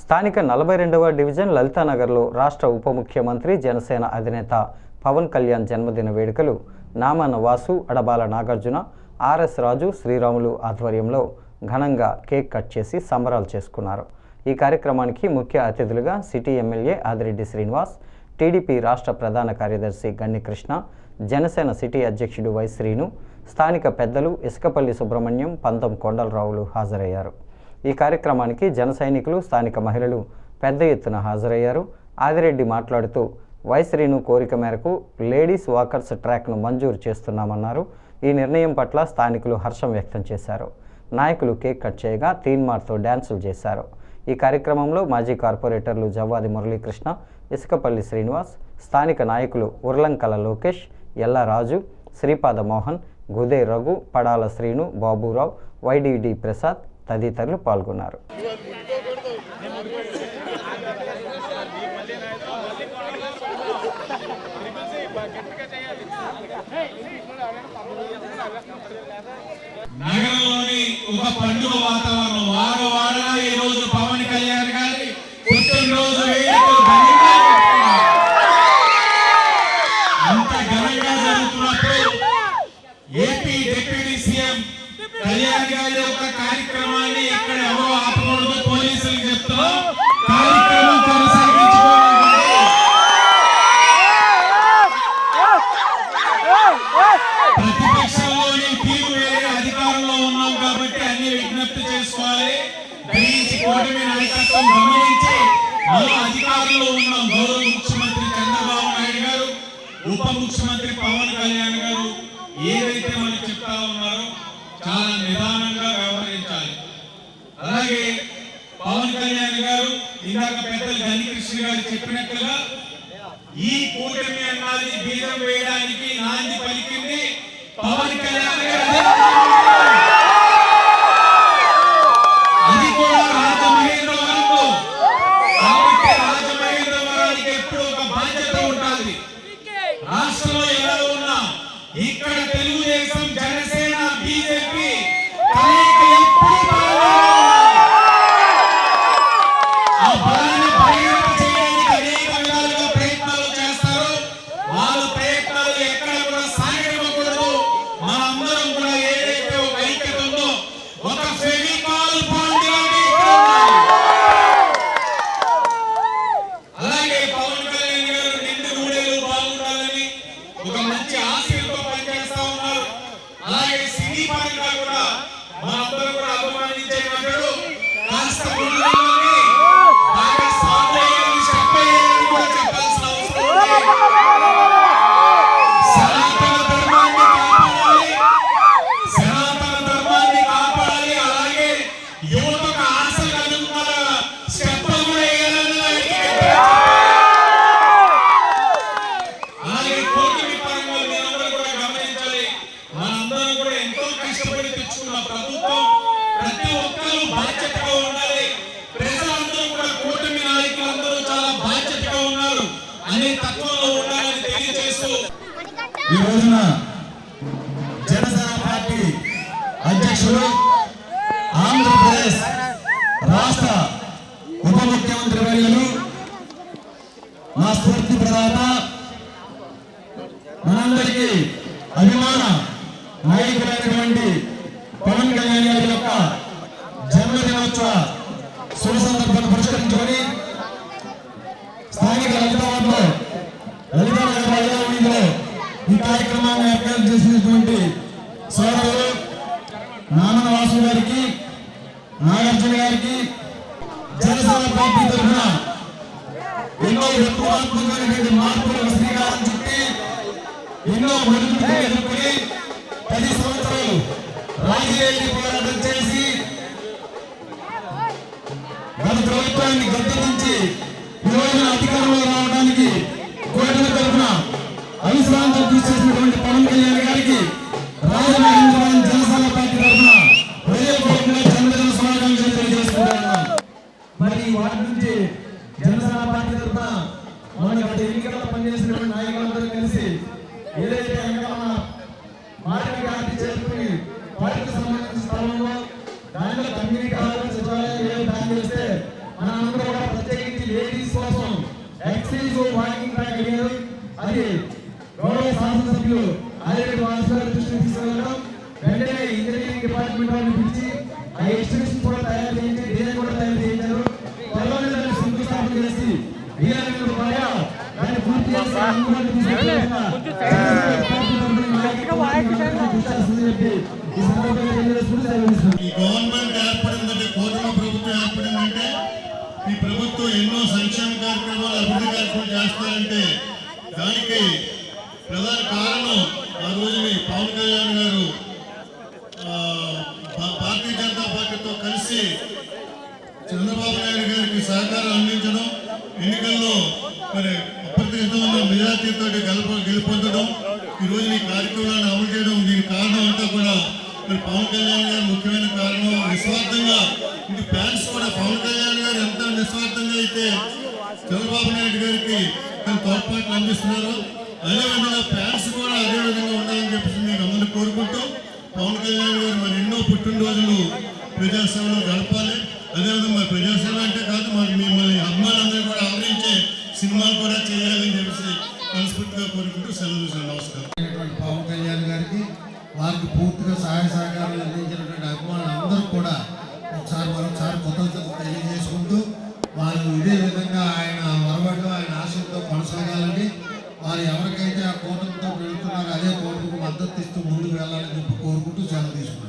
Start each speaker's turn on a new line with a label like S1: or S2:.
S1: స్థానిక నలభై రెండవ డివిజన్ లలితానగర్లో రాష్ట్ర ఉప ముఖ్యమంత్రి జనసేన అధినేత పవన్ కళ్యాణ్ జన్మదిన వేడుకలు. నామాన వాసు అడబాల నాగార్జున ఆర్ఎస్ రాజు శ్రీరాములు ఆధ్వర్యంలో ఘనంగా కేక్ కట్ చేసి సంబరాలు చేసుకున్నారు. ఈ కార్యక్రమానికి ముఖ్య అతిథులుగా city MLA Adireddy Srinivas TDP రాష్ట్ర ప్రధాన కార్యదర్శి గన్ని కృష్ణ జనసేన సిటీ అధ్యక్షుడు వై శ్రీను స్థానిక పెద్దలు ఇసుకపల్లి సుబ్రహ్మణ్యం పంతం కొండలరావులు హాజరయ్యారు. ఈ కార్యక్రమానికి జన సైనికులు స్థానిక మహిళలు పెద్ద ఎత్తున హాజరయ్యారు. ఆదిరెడ్డి మాట్లాడుతూ వై శ్రీను కోరిక మేరకు లేడీస్ వాకర్స్ ట్రాక్ను మంజూరు చేస్తున్నామన్నారు. ఈ నిర్ణయం పట్ల స్థానికులు హర్షం వ్యక్తం చేశారు. నాయకులు కేక్ కట్ చేయగా తీన్మార్తో డ్యాన్సులు చేశారు. ఈ కార్యక్రమంలో మాజీ కార్పొరేటర్లు జవ్వాది మురళీకృష్ణ ఇసుకపల్లి శ్రీనివాస్ స్థానిక నాయకులు ఉర్లంకల లోకేష్ ఎల్లా రాజు శ్రీపాద మోహన్ గుదే రఘు పడాల శ్రీను బాబురావు వైడిడి ప్రసాద్ తదితరులు పాల్గొన్నారు.
S2: నగరంలోని ఒక పండుగ వాతావరణం వార కూటమి నాయకత్వం గమనించి మనం అధికారంలో ఉన్న గౌరవ ముఖ్యమంత్రి చంద్రబాబు నాయుడు గారు ఉప ముఖ్యమంత్రి పవన్ కళ్యాణ్ గారు ఏదైతే మనకు చెప్తా ఉన్నారో చాలా నిదానంగా వ్యవహరించాలి. అలాగే పవన్ కళ్యాణ్ గారు ఇందాక పెద్దలు గనికృష్ణ గారు చెప్పినట్లుగా ఈ కూటమి అన్నది బీజం వేయడానికి నాంది పలికింది పవన్ కళ్యాణ్ గారు. আপনারা కష్టపడి ప్రభుత్వం ప్రతి ఒక్కరూ బాధ్యతగా ఉండాలి. ప్రజలందరూ కూడా కూటమి నాయకులందరూ చాలా బాధ్యతగా ఉన్నారు. అనే తత్వంలో ఉండాలని తెలియజేస్తూ
S3: ఈ రోజున జనసేన పార్టీ అధ్యక్షుడు ఆంధ్రప్రదేశ్ రాష్ట్ర ఉప ముఖ్యమంత్రి వర్యులు నా స్ఫూర్తి ప్రదాత మనందరికీ అభిమాన నాయకులైనటువంటి పవన్ కళ్యాణ్ గారి యొక్క జన్మదినోత్సవ శుభ సందర్భాన్ని పురస్కరించుకొని స్థానిక లలితాబాద్లో లలిత నగర్ మహిళా వీధిలో ఈ కార్యక్రమాన్ని ఏర్పాటు చేసినటువంటి సోదరులు నామన వాసు గారికి నాగార్జున గారికి జనసేన పార్టీ తరఫున ఎన్నో విప్లవాత్మకమైనటువంటి మార్పులకు శ్రీకారం చుట్టి ఎన్నో ఒడిదుడుకులు చేసినటువంటి పవన్ కళ్యాణ్ గారికి రాజమహేంద్రవరం జనసేన పార్టీ తరఫున హృదయపూర్వకంగా జన్మదిన శుభాకాంక్షలు తెలియజేసుకుంటున్నాం మరి వాటి నుంచి జనసేన పార్టీ తరఫున మన గత ఎన్నికల్లో పనిచేసినటువంటి నాయకులందరూ కలిసి ఏదైతే ఎన్నికల మన మార్కెట్ ఆర్టీ చేసుకుని పార్టీకి సంబంధించిన స్థలంలో దానిలో కమ్యూనిటీ హాల్ సచివాలయం ఏ ప్లాన్ చేస్తే మన అందరూ
S4: కోసం ఎక్సైజ్ వాకింగ్ ట్రాక్ అడిగారు అది శాసనసభ్యులు ఆదిరెడ్డి వాసు గారి దృష్టికి తీసుకెళ్ళడం వెంటనే ఇంజనీరింగ్ డిపార్ట్మెంట్ వారిని పిలిచి ఆ ఎస్టిమేషన్ కూడా తయారు చేయించి డిజైన్ కూడా తయారు చేయించారు త్వరలోనే దాన్ని శంకుస్థాపన చేసి వీఆర్ఎల్ ద్వారా దాన్ని పూర్తి చేసి చెప్పి ఈ సందర్భంగా
S5: గవర్నమెంట్ ఏర్పడిందంటే కూటమి ప్రభుత్వం ఏర్పడిందంటే ఈ ప్రభుత్వం ఎన్నో సంక్షేమ కార్యక్రమాలు అభివృద్ధి కార్యక్రమాలు చేస్తారంటే దానికి ప్రధాన కారణం ఆ రోజుని పవన్ కళ్యాణ్ గారు భారతీయ జనతా పార్టీతో కలిసి చంద్రబాబు నాయుడు గారికి సహకారం అందించడం ఎన్నికల్లో మరి అప్రతిష్టమైన మెజార్టీతో గెలుప గెలుపొందడం ఈ ఈ కార్యక్రమాన్ని అమలు చేయడం దీని కారణం అంతా కూడా మరి పవన్ కళ్యాణ్ గారు ముఖ్యమైన కారణం. నిస్వార్థంగా ఇది ఫ్యాన్స్ కూడా పవన్ కళ్యాణ్ గారు ఎంత నిస్వార్థంగా అయితే చంద్రబాబు నాయుడు గారికి తన తోడ్పాట్లు అందిస్తున్నారు. అదేవిధంగా ఫ్యాన్స్ కూడా అదే విధంగా ఉండాలని చెప్పేసి మీకు అందరూ కోరుకుంటూ పవన్ కళ్యాణ్ గారు మరి ఎన్నో పుట్టినరోజులు ప్రజాసేవలో గడపాలి. అదేవిధంగా మరి ప్రజాసేవ అంటే కాదు మరి
S6: ముందుకు వెళ్ళాలని చెప్పి కోరుకుంటూ సెలవు తీసుకున్నాను